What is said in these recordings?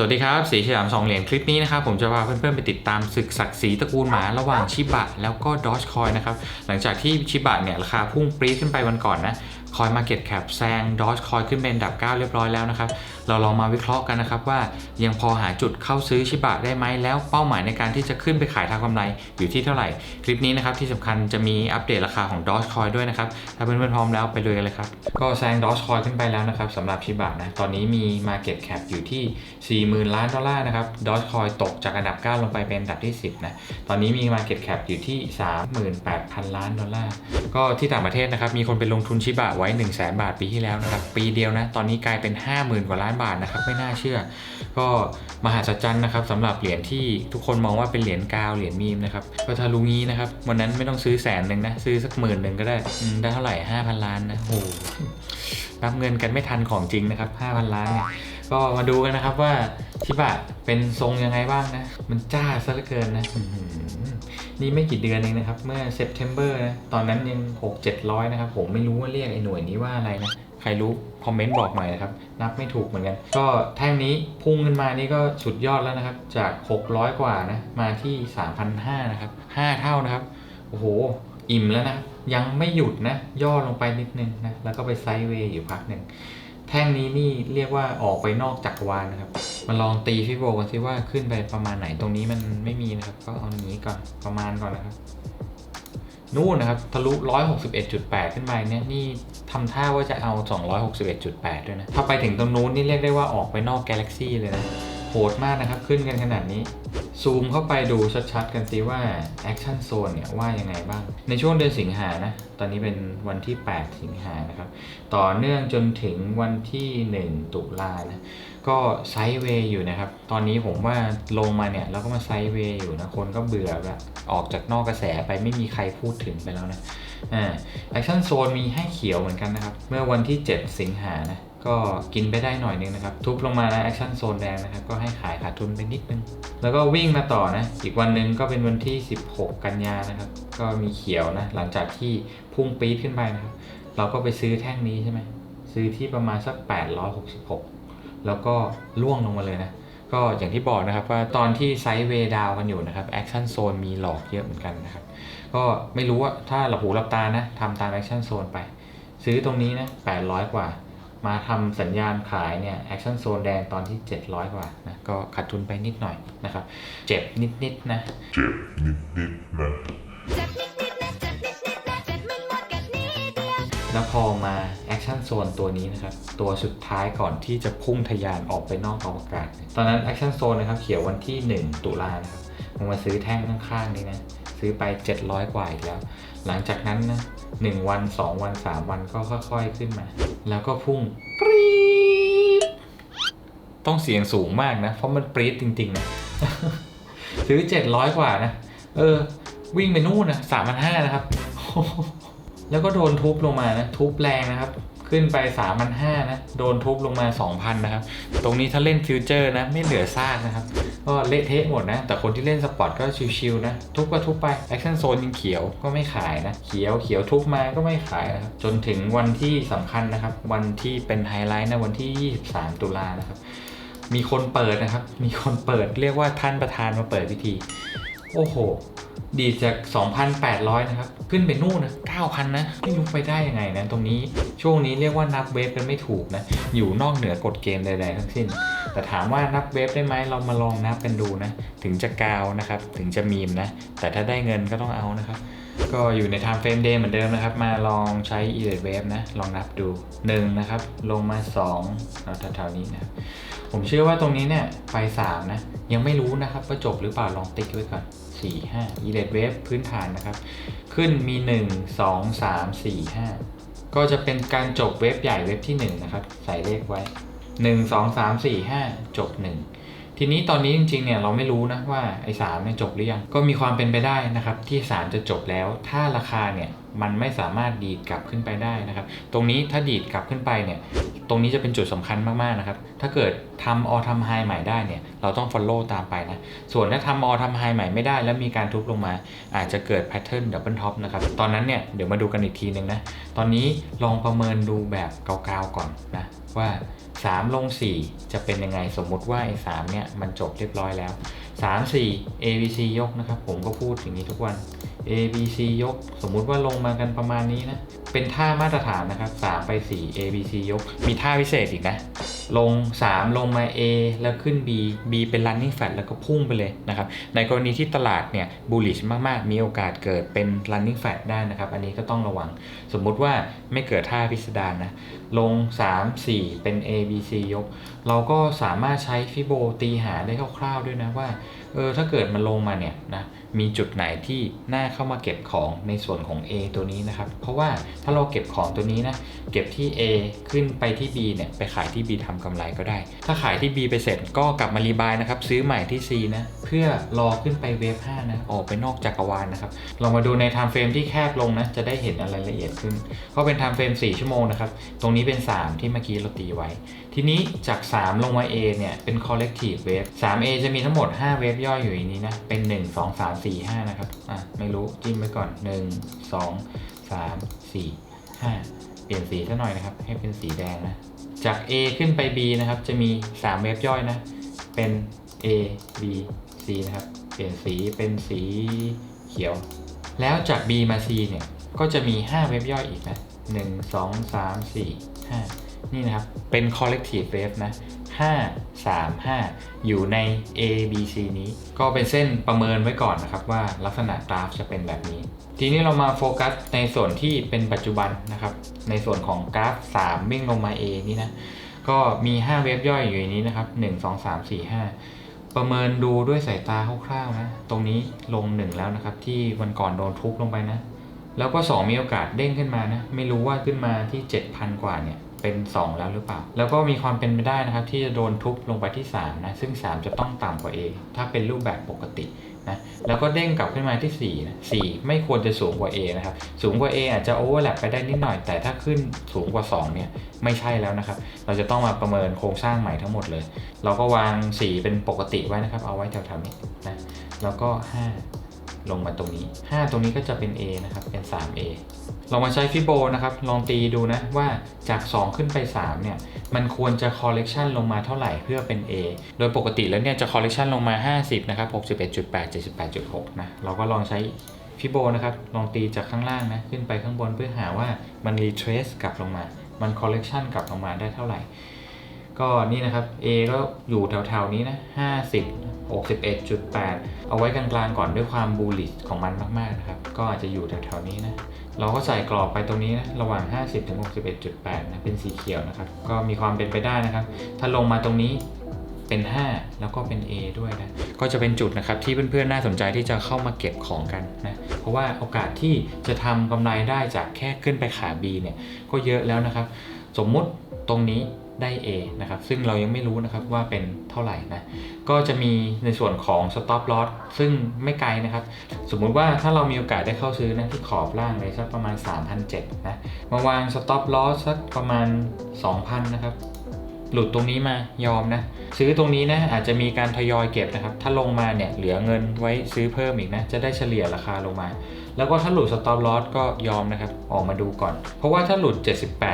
สวัสดีครับ สีฉลามสองเหรียญคลิปนี้นะครับ ผมจะพาเพื่อนๆ ไปติดตามศึกศักดิ์ศรีตระกูลหมาระหว่างชิบะแล้วก็ดอชคอยนะครับ หลังจากที่ชิบะเนี่ย ราคาพุ่งปรี๊ดขึ้นไปวันก่อนนะ คอยมาเก็ตแคปแซงดอชคอยขึ้นเป็นอันดับ 9 เรียบร้อยแล้วนะครับ เราลองมาวิเคราะห์กันนะครับว่ายังพอหาจุดเข้าซื้อชิบะได้ไหมแล้วเป้าหมายในการที่จะขึ้นไปขายทางกำไรอยู่ที่เท่าไหร่ คลิปนี้นะครับที่สำคัญจะมีอัปเดตราคาของดอ g คอยด้วยนะครับ ถ้าเพื่อนๆพร้อมแล้วไปเลยกันเลยครับ ก็แซงดอ g คอยขึ้นไปแล้วนะครับสำหรับชิบะนะตอนนี้มี Market Cap อยู่ที่ 40,000 ล้านดอลลาร์นะครับดอ g คอยตกจากอันดับ 9 ลงไปเป็นอันดับที่ 10นะตอนนี้มี Market Cap อยู่ที่ 38,000 ล้านดอลลาร์ก็ที่ต่างประเทศนะครับมีคนไปลงทุนชิบะไว้ 1 0 0 0 0แบาทปีที่แล้วนะครับปีเดียวนะตอนนี้กลายเป็น 50,000 กว่าล้านบาทนะครับไม่น่าเชื่อ ก็มหัศจรรย์นะครับสำหรับเหรียญที่ทุกคนมองว่าเป็นเหรียญกาวเหรียญมีมนะครับก็ถ้ารู้งี้นะครับวันนั้นไม่ต้องซื้อแสนหนึ่งนะซื้อสักหมื่นหนึ่งก็ได้ได้เท่าไหร่5,000ล้านนะโอ้โหรับเงินกันไม่ทันของจริงนะครับ5,000ล้านเนี่ยก็มาดูกันนะครับว่าชิบะเป็นทรงยังไงบ้างนะ มันจ้าซะเหลือเกินนะนี่ไม่กี่เดือนเองนะครับ เมื่อเซปเทมเบอร์นะ ตอนนั้นยัง 6 700 นะครับ ผมไม่รู้ว่าเรียกไอ้หน่วยนี้ว่าอะไรนะ ใครรู้คอมเมนต์บอกหน่อยนะครับ นับไม่ถูกเหมือนกัน ก็แท่งนี้พุ่งขึ้นมานี่ก็สุดยอดแล้วนะครับ จาก 600 กว่านะ มาที่ 3,500 นะครับ 5 เท่านะครับ โอ้โห อิ่มแล้วนะ ยังไม่หยุดนะ ย่อลงไปนิดนึงนะ แล้วก็ไปไซด์เวย์อยู่พักหนึ่ง แท่งนี้นี่เรียกว่าออกไปนอกจักรวาลนะครับ มาลองตีฟิโบกันซิว่าขึ้นไปประมาณไหน ตรงนี้มันไม่มีนะครับ ก็เอาอย่างนี้ก่อนประมาณก่อนนะครับนู่นนะครับทะลุ 161.8 ขึ้นมาเนี่ยนี่ ทำท่าว่าจะเอา 261.8 ด้วยนะ ถ้าไปถึงตรงนู้นนี่เรียกได้ว่าออกไปนอกกาแล็กซี่เลยนะ โหดมากนะครับ ขึ้นกันขนาดนี้ ซูมเข้าไปดูชัดๆ กันสิว่า Action Zone เนี่ยว่ายังไงบ้าง ในช่วงเดือนสิงหานะ ตอนนี้เป็นวันที่ 8 สิงหานะครับ ต่อเนื่องจนถึงวันที่ 1 ตุลานะ ก็ไซด์เวย์อยู่นะครับ ตอนนี้ผมว่าลงมาเนี่ยแล้วก็มาไซด์เวย์อยู่นะ คนก็เบื่อแบบออกจากนอกกระแสไปไม่มีใครพูดถึงไปแล้วนะ อ่า Action Zone มีให้เขียวเหมือนกันนะครับ เมื่อวันที่ 7 สิงหานะ ก็กินไปได้หน่อยนึงนะครับ ทุบลงมาแล้ว Action Zone แดงนะครับ ก็ให้ขายขาดทุนไปนิดนึง แล้วก็วิ่งมาต่อนะ อีกวันหนึ่งก็เป็นวันที่ 16 กันยานะครับ ก็มีเขียวนะ หลังจากที่พุ่งปี๊ดขึ้นไปนะครับ เราก็ไปซื้อแท่งนี้ใช่ไหม ซื้อที่ประมาณสัก 866 แล้วก็ล่วงลงมาเลยนะก็อย่างที่บอกนะครับว่าตอนที่ไซด์เวดาวกันอยู่นะครับ Action Zone มีหลอกเยอะเหมือนกันนะครับ ก็ไม่รู้ว่าถ้าหลับหูหลับตานะทำตาม Action Zone ไป ซื้อตรงนี้นะ800 กว่า มาทำสัญญาณขายเนี่ย Action Zone แดงตอนที่ 700 กว่านะก็ขาดทุนไปนิดหน่อยนะครับ เจ็บนิดๆนะเจ็บนิดๆนะเจ็บนิดนิดนะเจ็บนิดนิดนะเจ็บไม่หมดแค่นิดเดียวแล้วพอมา Action Zone ตัวนี้นะครับ ตัวสุดท้ายก่อนที่จะพุ่งทะยานออกไปนอกอวกาศ ตอนนั้น Action Zone นะครับ เขียววันที่ 1 ตุลานะครับผมมาซื้อแท่งข้างๆนี้นะ ซื้อไป 700 กว่าอีกแล้ว หลังจากนั้นนะ1วัน 2 วัน 3 วันก็ค่อยๆขึ้นมา แล้วก็พุ่งปรี๊ดต้องเสียงสูงมากนะ เพราะมันปรี๊ดจริงๆนะซื้อ 700 กว่านะ เออ วิ่งไปนู่นนะ3,500นะครับ แล้วก็โดนทุบลงมานะ ทุบแรงนะครับ ขึ้นไป3,500นะ โดนทุบลงมา 2,000 นะครับ ตรงนี้ถ้าเล่นฟิวเจอร์นะ ไม่เหลือซากนะครับ ก็เละเทะหมดนะ แต่คนที่เล่นสปอร์ตก็ชิวๆนะ ทุบก็ทุบไปแอคชั่นโซนยังเขียวก็ไม่ขายนะ เขียวเขียวทุบมาก็ไม่ขายนะครับ จนถึงวันที่สำคัญนะครับ วันที่เป็นไฮไลท์นะ วันที่ 23 ตุลานะครับ มีคนเปิดนะครับ มีคนเปิดเรียกว่าท่านประธานมาเปิดพิธี โอ้โห ดีจาก 2,800 นะครับ ขึ้นไปนู่นนะ9,000 นะ ไม่รู้ไปได้ยังไงนะ ตรงนี้ช่วงนี้เรียกว่านับเวฟกันไม่ถูกนะ อยู่นอกเหนือกฎเกณฑ์ใดๆทั้งสิ้น แต่ถามว่านับเวฟได้ไหมเรามาลองนับกันดูนะ ถึงจะกาวนะครับ ถึงจะมีมนะ แต่ถ้าได้เงินก็ต้องเอานะครับ ก็อยู่ใน time frame day เหมือนเดิมนะครับ มาลองใช้ e l i t e wave นะ ลองนับดู1นะครับ ลงมา2แล้วแถวๆนี้นะ ผมเชื่อว่าตรงนี้เนี่ยไป3นะ ยังไม่รู้นะครับว่าจบหรือเปล่าลองติ๊กไว้ก่อน4 5 e l i t wave พื้นฐานนะครับ ขึ้นมี 1 2 3 4 5 ก็จะเป็นการจบเวฟใหญ่เวฟที่ 1 นะครับ ใส่เลขไว้ 1 2 3 4 5 จบ 1 ทีนี้ตอนนี้จริงๆเนี่ยเราไม่รู้นะว่าไอ้สามเนี่ยจบหรือยัง ก็มีความเป็นไปได้นะครับที่ 3 จะจบแล้ว ถ้าราคาเนี่ย มันไม่สามารถดีดกลับขึ้นไปได้นะครับ ตรงนี้ถ้าดีดกลับขึ้นไปเนี่ย ตรงนี้จะเป็นจุดสำคัญมากๆนะครับ ถ้าเกิดทำออทำไฮใหม่ได้เนี่ย เราต้อง follow ตามไปนะ ส่วนถ้าทำออทำไฮใหม่ไม่ได้ แล้วมีการทุบลงมา อาจจะเกิดแพทเทิร์นดับเบิลท็อปนะครับ ตอนนั้นเนี่ย เดี๋ยวมาดูกันอีกทีหนึ่งนะ ตอนนี้ลองประเมินดูแบบเกาๆก่อนนะ ว่า 3 ลง 4 จะเป็นยังไง สมมุติว่าไอ้3เนี่ยมันจบเรียบร้อยแล้ว 3 4 A B C ยกนะครับ ผมก็พูดอย่างนี้ทุกวัน A B C ยก สมมุติว่าลงมากันประมาณนี้นะ เป็นท่ามาตรฐานนะครับ 3 ไป 4 A B C ยก มีท่าพิเศษอีกนะ ลง 3 ลงมา A แล้วขึ้น B B เป็น running flat แล้วก็พุ่งไปเลยนะครับ ในกรณีที่ตลาดเนี่ย bullish มากๆ มีโอกาสเกิดเป็น running flat ได้นะครับ อันนี้ก็ต้องระวัง สมมุติว่าไม่เกิดท่าพิสดารนะ ลง 3 4 เป็น A B C ยก เราก็สามารถใช้ฟิโบตีหาได้คร่าวๆด้วยนะว่า เออถ้าเกิดมันลงมาเนี่ยนะมีจุดไหนที่น่าเข้ามาเก็บของในส่วนของ A ตัวนี้นะครับ เพราะว่าถ้าเราเก็บของตัวนี้นะเก็บที่ A ขึ้นไปที่ B เนี่ยไปขายที่ B ทำกำไรก็ได้ ถ้าขายที่ B ไปเสร็จก็กลับมารีบายนะครับซื้อใหม่ที่ C นะเพื่อรอขึ้นไปเวฟ5นะออกไปนอกจักรวาลนะครับเรามาดูใน time frame ที่แคบลงนะจะได้เห็นอะไรละเอียดขึ้นก็เป็น time frame 4ชั่วโมงนะครับตรงนี้เป็น 3 ที่เมื่อกี้เราตีไว้ ทีนี้จาก 3 ลงมา A เนี่ยเป็น collective wave 3A จะมีทั้งหมด5เวฟย่อยอยู่ในนี้นะ เป็น 1 2 3 4 5 นะครับ อะ ไม่รู้จิ้มไว้ก่อน 1 2 3 4 5 เปลี่ยนสีซะหน่อยนะครับ ให้เป็นสีแดงนะ จาก A ขึ้นไป B นะครับ จะมี 3 เวฟย่อยนะ เป็น A B C นะครับ เปลี่ยนสีเป็นสีเขียว แล้วจาก B มา C เนี่ย ก็จะมี 5 เว็บย่อยอีกนะ 1 2 3 4 5 นี่นะครับ เป็น collective wave นะ 5 3 5 อยู่ใน A B C นี้ ก็เป็นเส้นประเมินไว้ก่อนนะครับว่าลักษณะกราฟจะเป็นแบบนี้ ทีนี้เรามาโฟกัสในส่วนที่เป็นปัจจุบันนะครับ ในส่วนของกราฟ 3 วิ่งลงมา A นี่นะ ก็มี 5 เว็บย่อยอยู่ในนี้นะครับ 1 2 3 4 5 ประเมินดูด้วยสายตาคร่าวๆนะ ตรงนี้ลง 1 แล้วนะครับ ที่วันก่อนโดนทุบลงไปนะ แล้วก็ 2 มีโอกาสเด้งขึ้นมานะ ไม่รู้ว่าขึ้นมาที่ 7,000 กว่าเนี่ย เป็น 2 แล้วหรือเปล่า แล้วก็มีความเป็นไปได้นะครับ ที่จะโดนทุบลงไปที่3นะซึ่ง 3 จะต้องต่ำกว่า A ถ้าเป็นรูปแบบปกตินะแล้วก็เด้งกลับขึ้นมาที่4นะ4ไม่ควรจะสูงกว่า A นะครับ สูงกว่า A อาจจะโอเวอร์แลปไปได้นิดหน่อย แต่ถ้าขึ้นสูงกว่า 2 เนี่ย ไม่ใช่แล้วนะครับ เราจะต้องมาประเมินโครงสร้างใหม่ทั้งหมดเลย เราก็วาง 4 เป็นปกติไว้นะครับ เอาไว้แถวๆนี้นะ แล้วก็ 5 ลงมาตรงนี้ 5 ตรงนี้ก็จะเป็น A นะครับ เป็น 3A ลองมาใช้ฟิโบนะครับ ลองตีดูนะว่าจาก 2 ขึ้นไป 3 เนี่ย มันควรจะ collection ลงมาเท่าไหร่เพื่อเป็น A โดยปกติแล้วเนี่ยจะ collection ลงมา 50 นะครับ 61.8 78.6 นะ เราก็ลองใช้ฟิโบนะครับ ลองตีจากข้างล่างนะ ขึ้นไปข้างบนเพื่อหาว่ามัน retrace กลับลงมา มัน collection กลับลงมาได้เท่าไหร่ ก็นี่นะครับ A ก็อยู่แถวๆนี้นะ 50 61.8 เอาไว้กลางๆก่อนด้วยความบูลลิชของมันมากๆนะครับ ก็อาจจะอยู่แถวๆนี้นะ เราก็ใส่กรอบไปตรงนี้นะ ระหว่าง 50ถึง61.8 นะ เป็นสีเขียวนะครับ ก็มีความเป็นไปได้นะครับ ถ้าลงมาตรงนี้เป็น 5 แล้วก็เป็น A ด้วยนะ ก็จะเป็นจุดนะครับที่เพื่อนๆ น่าสนใจที่จะเข้ามาเก็บของกันนะ เพราะว่าโอกาสที่จะทำกำไรได้จากแค่ขึ้นไปขา B เนี่ย ก็เยอะแล้วนะครับ สมมุติตรงนี้ ได้ A นะครับซึ่งเรายังไม่รู้นะครับว่าเป็นเท่าไหร่นะก็จะมีในส่วนของ stop loss ซึ่งไม่ไกลนะครับ สมมุติว่าถ้าเรามีโอกาสได้เข้าซื้อนะที่ขอบล่างเลยสักประมาณ 3,700นะมาวาง stop loss สักประมาณ 2,000นะครับ หลุดตรงนี้มายอมนะ ซื้อตรงนี้นะอาจจะมีการทยอยเก็บนะครับ ถ้าลงมาเนี่ยเหลือเงินไว้ซื้อเพิ่มอีกนะ จะได้เฉลี่ยราคาลงมา แล้วก็ถ้าหลุด stop loss ก็ยอมนะครับ ออกมาดูก่อน เพราะว่าถ้าหลุด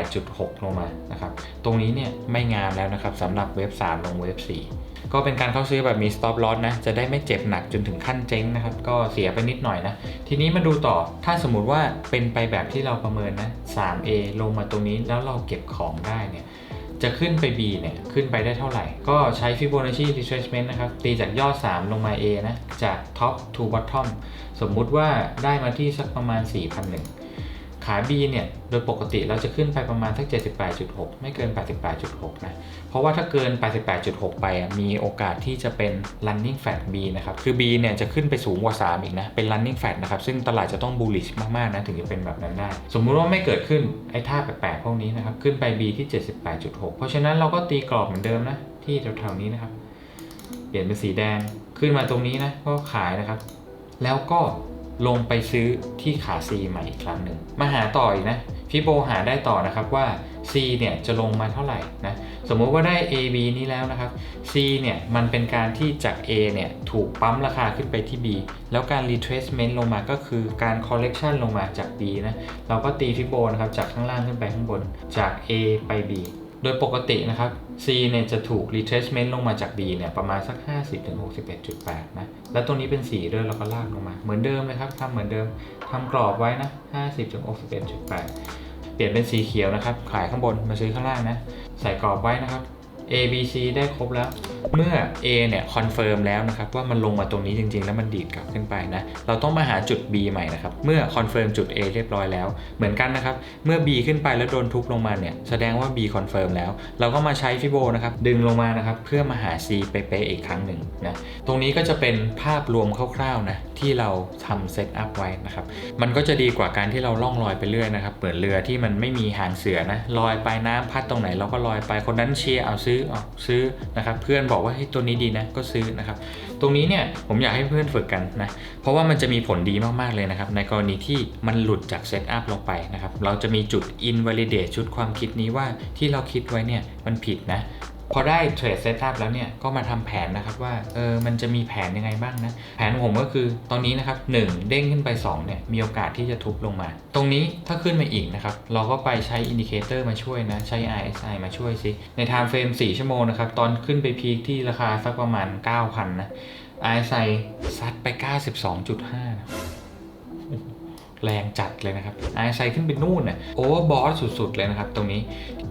78.6 ลงมานะครับ ตรงนี้เนี่ยไม่งามแล้วนะครับสำหรับเว็บ 3 ลงเว็บ 4 ก็เป็นการเข้าซื้อแบบมี stop loss นะ จะได้ไม่เจ็บหนักจนถึงขั้นเจ๊งนะครับ ก็เสียไปนิดหน่อยนะ ทีนี้มาดูต่อ ถ้าสมมุติว่าเป็นไปแบบที่เราประเมินนะ 3A ลงมาตรงนี้แล้วเราเก็บของได้เนี่ย จะขึ้นไป B เนี่ย ขึ้นไปได้เท่าไหร่ ก็ใช้ Fibonacci retracement นะครับ ตีจากยอด 3 ลงมา A นะ จาก top to bottom สมมุติว่าได้มาที่สักประมาณ 4,001 ขา B เนี่ยโดยปกติเราจะขึ้นไปประมาณสัก 78.6 ไม่เกิน 88.6 นะ เพราะว่าถ้าเกิน 88.6 ไปอะมีโอกาสที่จะเป็น running fat B นะครับ คือ B เนี่ยจะขึ้นไปสูงกว่า 3 อีกนะ เป็น running fat นะครับ ซึ่งตลาดจะต้อง bullish มาก ๆ นะ ถึงจะเป็นแบบนั้นได้ สมมุติว่าไม่เกิดขึ้นไอ้ท่าแปลกๆพวกนี้นะครับ ขึ้นไป B ที่ 78.6 เพราะฉะนั้นเราก็ตีกรอบเหมือนเดิมนะ ที่แถวๆนี้นะครับ เปลี่ยนเป็นสีแดง ขึ้นมาตรงนี้นะ ก็ขายนะครับ แล้วก็ ลงไปซื้อที่ขา C ใหม่อีกครั้งหนึ่งมาหาต่ออีกนะฟิโบหาได้ต่อนะครับว่า C เนี่ยจะลงมาเท่าไหร่นะสมมุติว่าได้ A B นี้แล้วนะครับ C เนี่ยมันเป็นการที่จาก A เนี่ยถูกปั๊มราคาขึ้นไปที่ B แล้วการ retracement ลงมาก็คือการ correction ลงมาจาก B นะเราก็ตีฟิโบนะครับจากข้างล่างขึ้นไปข้างบนจาก A ไป B โดยปกตินะครับ C เนี่ยจะถูก retracement ลงมาจาก B เนี่ยประมาณสัก 50-61.8 นะ แล้วตัวนี้เป็นสีด้วยเราก็ลากลงมา เหมือนเดิมเลยครับทำเหมือนเดิมทำกรอบไว้นะ 50-61.8 เปลี่ยนเป็นสีเขียวนะครับ ขายข้างบนมาซื้อข้างล่างนะ ใส่กรอบไว้นะครับ A B C ได้ครบแล้ว เมื่อ A เนี่ยคอนเฟิร์มแล้วนะครับว่ามันลงมาตรงนี้จริงๆ แล้วมันดีดกลับขึ้นไปนะ เราต้องมาหาจุด B ใหม่นะครับ เมื่อคอนเฟิร์มจุด A เรียบร้อยแล้ว เหมือนกันนะครับ เมื่อ B ขึ้นไปแล้วโดนทุบลงมาเนี่ยแสดงว่า B คอนเฟิร์มแล้ว เราก็มาใช้ฟิโบนะครับดึงลงมานะครับเพื่อมาหา C เป๊ะๆอีกครั้งหนึ่งนะ ตรงนี้ก็จะเป็นภาพรวมคร่าวๆนะที่เราทำเซตอัพไว้นะครับ มันก็จะดีกว่าการที่เราล่องลอยไปเรื่อยนะครับเหมือนเรือที่มันไม่มีหางเสือนะลอยไปน้ำพัดตรงไหนเราก็ลอยไปคนนั้นเชียร์เอาซื้อเอาซื้อนะครับเพื่อนบอกว่าเฮ้ยตัวนี้ดีนะก็ซื้อนะครับตรงนี้เนี่ยผมอยากให้เพื่อนฝึกกันนะเพราะว่ามันจะมีผลดีมากๆเลยนะครับในกรณีที่มันหลุดจากเซตอัพลงไปนะครับเราจะมีจุด invalidate ชุดความคิดนี้ว่าที่เราคิดไว้เนี่ยมันผิดนะ พอได้เทรดเซตอัพแล้วเนี่ยก็มาทำแผนนะครับว่าเออมันจะมีแผนยังไงบ้างนะ แผนของผมก็คือตอนนี้นะครับ1เด้งขึ้นไป2เนี่ยมีโอกาสที่จะทุบลงมา ตรงนี้ถ้าขึ้นมาอีกนะครับ เราก็ไปใช้อินดิเคเตอร์มาช่วยนะ ใช้ RSI มาช่วยสิ ใน time frame 4ชั่วโมงนะครับ ตอนขึ้นไปพีคที่ราคาสักประมาณ 9,000 นะ RSI ซัดไป 92.5นะ แรงจัดเลยนะครับ RSI ขึ้นไปนู่นน่ะโอเวอร์บอสสุดๆเลยนะครับตรงนี้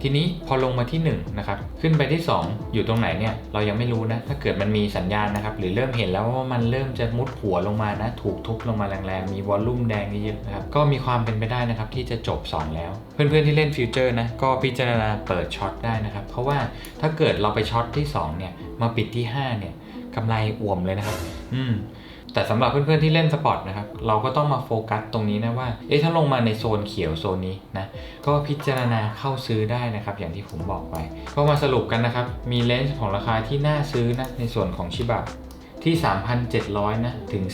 ทีนี้พอลงมาที่1นะครับขึ้นไปที่ 2 อยู่ตรงไหนเนี่ยเรายังไม่รู้นะถ้าเกิดมันมีสัญญาณนะครับหรือเริ่มเห็นแล้วว่ามันเริ่มจะมุดหัวลงมานะถูกทุบลงมาแรงๆมีวอลลุ่มแดงเยอะๆนะครับก็มีความเป็นไปได้นะครับที่จะจบ 2 แล้ว เพื่อนๆที่เล่นฟิวเจอร์นะก็พิจารณาเปิดช็อตได้นะครับเพราะว่าถ้าเกิดเราไปช็อตที่2เนี่ยมาปิดที่5เนี่ยกำไรอ่วมเลยนะครับ อืม แต่สำหรับเพื่อนๆที่เล่นสปอร์ตนะครับ เราก็ต้องมาโฟกัสตรงนี้นะว่า เอ๊ะถ้าลงมาในโซนเขียวโซนนี้นะ ก็พิจารณาเข้าซื้อได้นะครับ อย่างที่ผมบอกไป ก็มาสรุปกันนะครับ มีเลนส์ของราคาที่น่าซื้อนะในส่วนของชิบะที่ 3,700 นะ ถึง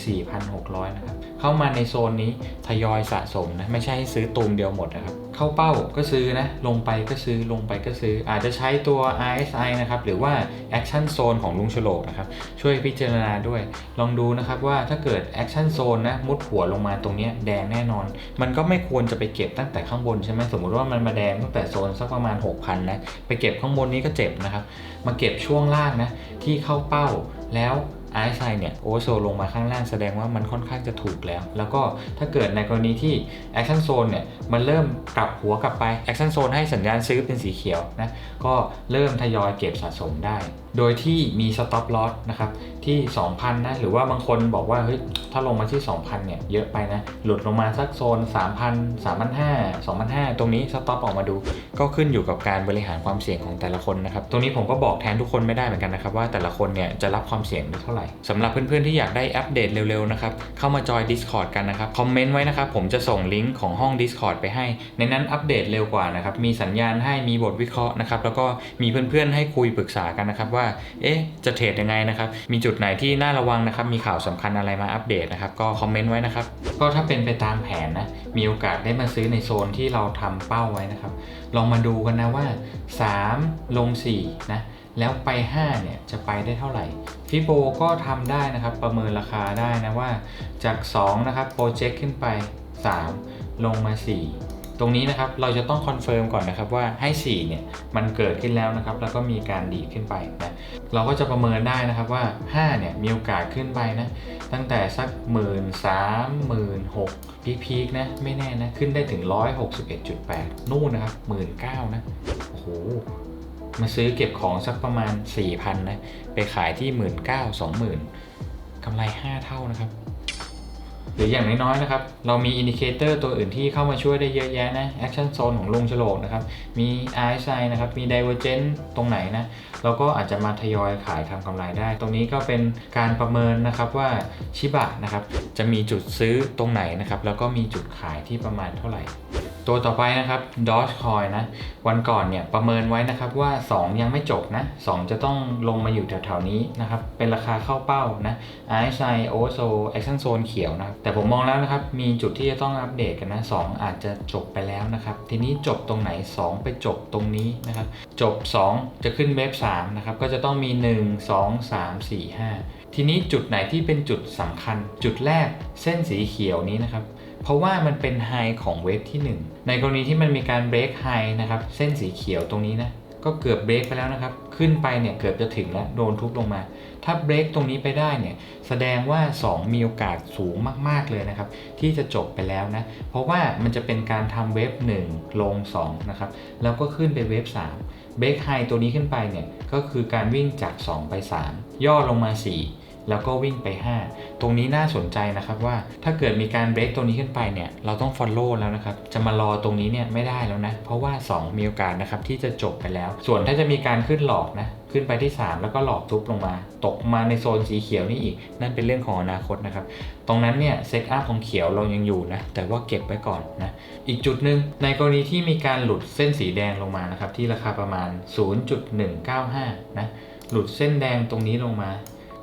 4,600 นะครับ เข้ามาในโซนนี้ทยอยสะสมนะไม่ใช่ให้ซื้อตูมเดียวหมดนะครับเข้าเป้าก็ซื้อนะลงไปก็ซื้อลงไปก็ซื้อ อาจจะใช้ตัว RSI นะครับหรือว่า Action Zone ของลุงโฉลกนะครับช่วยพิจารณาด้วย ลองดูนะครับว่าถ้าเกิด Action Zone นะมุดหัวลงมาตรงนี้แดงแน่นอน มันก็ไม่ควรจะไปเก็บตั้งแต่ข้างบนใช่ไหมสมมติว่ามันมาแดงตั้งแต่โซนสักประมาณ 6,000นะไปเก็บข้างบนนี้ก็เจ็บนะครับมาเก็บช่วงล่างนะที่เข้าเป้าแล้ว ไอซ์ไซเนี่ยโอเวอร์โซลงมาข้างล่างแสดงว่ามันค่อนข้างจะถูกแล้ว แล้วก็ถ้าเกิดในกรณีที่ Action Zone เนี่ยมันเริ่มกลับหัวกลับไป Action Zone ให้สัญญาณซื้อเป็นสีเขียวนะก็เริ่มทยอยเก็บสะสมได้ โดยที่มี Stop Loss นะครับที่ 2,000 นะ หรือว่าบางคนบอกว่าเฮ้ยถ้าลงมาที่ 2,000 เนี่ยเยอะไปนะ หลุดลงมาสักโซน 3,000 3,500 2,500 ตรงนี้สต็อปออกมาดู ก็ขึ้นอยู่กับการบริหารความเสี่ยงของแต่ละคนนะครับ ตรงนี้ผมก็บอกแทนทุกคนไม่ได้เหมือนกันนะครับว่าแต่ละคนเนี่ยจะรับความเสี่ยงได้เท่าไหร่สำหรับเพื่อนๆที่อยากได้อัปเดตเร็วๆนะครับเข้ามาจอย Discord กันนะครับคอมเมนต์ไว้นะครับผมจะส่งลิงก์ของห้อง Discord ไปให้ ในนั้นอัปเดตเร็วกว่านะครับมีสัญญาณให้มีบทวิเคราะห์นะครับแล้วก็มีเพื่อนๆให้คุยปรึกษากันนะครับว่าเอ๊ะจะเทรดยังไงนะครับมีจุดไหนที่น่าระวังนะครับมีข่าวสำคัญอะไรมาอัปเดตนะครับก็คอมเมนต์ไว้นะครับก็ถ้าเป็นไปตามแผนนะมีโอกาสได้มาซื้อในโซนที่เราทำเป้าไว้นะครับลองมาดูกันนะว่า 3 ลง4นะ แล้วไป 5 เนี่ย จะไปได้เท่าไหร่ฟิโบก็ทำได้นะครับ ประเมินราคาได้นะว่าจาก 2 นะครับโปรเจกต์ขึ้นไป 3 ลงมา 4 ตรงนี้นะครับเราจะต้องคอนเฟิร์มก่อนนะครับว่าให้ 4 เนี่ย มันเกิดขึ้นแล้วนะครับ แล้วก็มีการดีขึ้นไปนะเราก็จะประเมินได้นะครับว่า 5 เนี่ย มีโอกาสขึ้นไปนะ ตั้งแต่สักหมื่นสามหมื่นหกพีคๆนะไม่แน่นะ ขึ้นได้ถึง 161.8 นู่นนะครับหมื่นเก้านะโอ้โห มาซื้อเก็บของสักประมาณ 4,000นะไปขายที่ 1 9 0 0 0 2 0 0 0กำไร 5 เท่านะครับ หรืออย่างน้อยๆนะครับ เรามีอินดิเคเตอร์ตัวอื่นที่เข้ามาช่วยได้เยอะแยะนะ Action Zone ของลุงฉลกนะครับ มี RSI นะครับ มี Divergent ตรงไหนนะเราก็อาจจะมาทยอยขายทำกำไรได้ ตรงนี้ก็เป็นการประเมินนะครับว่าชิบะนะครับจะมีจุดซื้อตรงไหนนะครับแล้วก็มีจุดขายที่ประมาณเท่าไหร่ ตัวต่อไปนะครับ Dogecoin นะ วันก่อนเนี่ยประเมินไว้นะครับว่า 2 ยังไม่จบนะ 2 จะต้องลงมาอยู่แถวๆนี้นะครับ เป็นราคาเข้าเป้านะ RSI OSO Action Zone เขียวนะ แต่ผมมองแล้วนะครับ มีจุดที่จะต้องอัปเดตกันนะ 2 อาจจะจบไปแล้วนะครับ ทีนี้จบตรงไหน 2 ไปจบตรงนี้นะครับ จบ 2 จะขึ้นเว็บ3นะครับ ก็จะต้องมี 1 2 3 4 5 ทีนี้จุดไหนที่เป็นจุดสำคัญ จุดแรกเส้นสีเขียวนี้นะครับ เพราะว่ามันเป็นไฮของเวฟที่ 1 ในกรณีที่มันมีการเบรกไฮนะครับเส้นสีเขียวตรงนี้นะก็เกือบเบรกไปแล้วนะครับ ขึ้นไปเนี่ยเกือบจะถึงแล้วโดนทุบลงมา ถ้าเบรกตรงนี้ไปได้เนี่ยแสดงว่า 2 มีโอกาสสูงมาก ๆ เลยนะครับ ที่จะจบไปแล้วนะ เพราะว่ามันจะเป็นการทำเวฟ1 ลง 2 นะครับ แล้วก็ขึ้นไปเวฟ3เบรกไฮตัวนี้ขึ้นไปเนี่ยก็คือการวิ่งจาก 2 ไป 3 ย่อลงมา 4 แล้วก็วิ่งไป 5 ตรงนี้น่าสนใจนะครับว่าถ้าเกิดมีการเบรกตรงนี้ขึ้นไปเนี่ยเราต้อง follow แล้วนะครับ จะมารอตรงนี้เนี่ยไม่ได้แล้วนะ เพราะว่า 2 มีโอกาสนะครับที่จะจบไปแล้ว ส่วนถ้าจะมีการขึ้นหลอกนะขึ้นไปที่ 3 แล้วก็หลอกทุบลงมา ตกมาในโซนสีเขียวนี่อีก นั่นเป็นเรื่องของอนาคตนะครับ ตรงนั้นเนี่ยเซตอัพของเขียวเรายังอยู่นะ แต่ว่าเก็บไว้ก่อนนะ อีกจุดหนึ่งในกรณีที่มีการหลุดเส้นสีแดงลงมานะครับ ที่ราคาประมาณ 0.195 นะ หลุดเส้นแดงตรงนี้ลงมา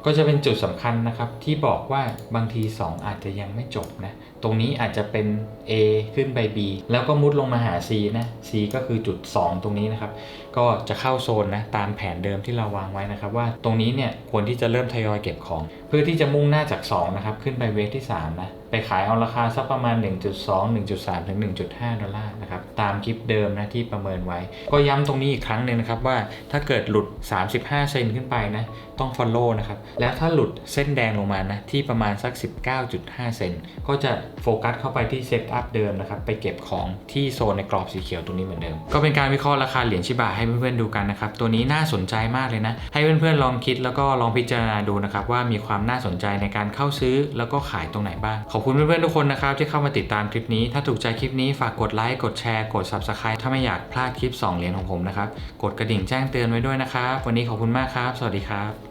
ก็จะเป็นจุดสำคัญนะครับที่บอกว่าบางที 2 อาจจะยังไม่จบนะตรงนี้อาจจะเป็น A ขึ้นไป B แล้วก็มุดลงมาหา C นะ C ก็คือจุด 2 ตรงนี้นะครับ ก็จะเข้าโซนนะตามแผนเดิมที่เราวางไว้นะครับ ว่าตรงนี้เนี่ยควรที่จะเริ่มทยอยเก็บของ เพื่อที่จะมุ่งหน้าจาก2นะครับขึ้นไปเวฟที่3นะ ไปขายเอาราคาสักประมาณ 1.2 1.3 ถึง 1.5 ดอลลาร์นะครับ ตามคลิปเดิมนะที่ประเมินไว้ ก็ย้ำตรงนี้อีกครั้งหนึ่งนะครับว่าถ้าเกิดหลุด 35 เซนขึ้นไปนะ ต้อง follow นะครับ แล้วถ้าหลุดเส้นแดงลงมานะ ที่ประมาณสัก 19.5 เซนก็จะโฟกัสเข้าไปที่เซตอัพเดิมนะครับ ไปเก็บของที่โซนในกรอบสีเขียวตรงนี้เหมือนเดิม ก็เป็นการวิเคราะห์ราคาเหรียญชิบะให้เพื่อนๆดูกันนะครับ ตัวนี้น่าสนใจมากเลยนะ ให้เพื่อนๆลองคิดแล้วก็ลองพิจารณาดูนะครับว่ามีความน่าสนใจในการเข้าซื้อแล้วก็ขายตรงไหนบ้างขอบคุณเพื่อนๆทุกคนนะครับที่เข้ามาติดตามคลิปนี้ ถ้าถูกใจคลิปนี้ฝากกดไลค์กดแชร์กด subscribe ถ้าไม่อยากพลาดคลิป 2 เหรียญของผมนะครับ กดกระดิ่งแจ้งเตือนไว้ด้วยนะครับ วันนี้ขอบคุณมากครับ สวัสดีครับ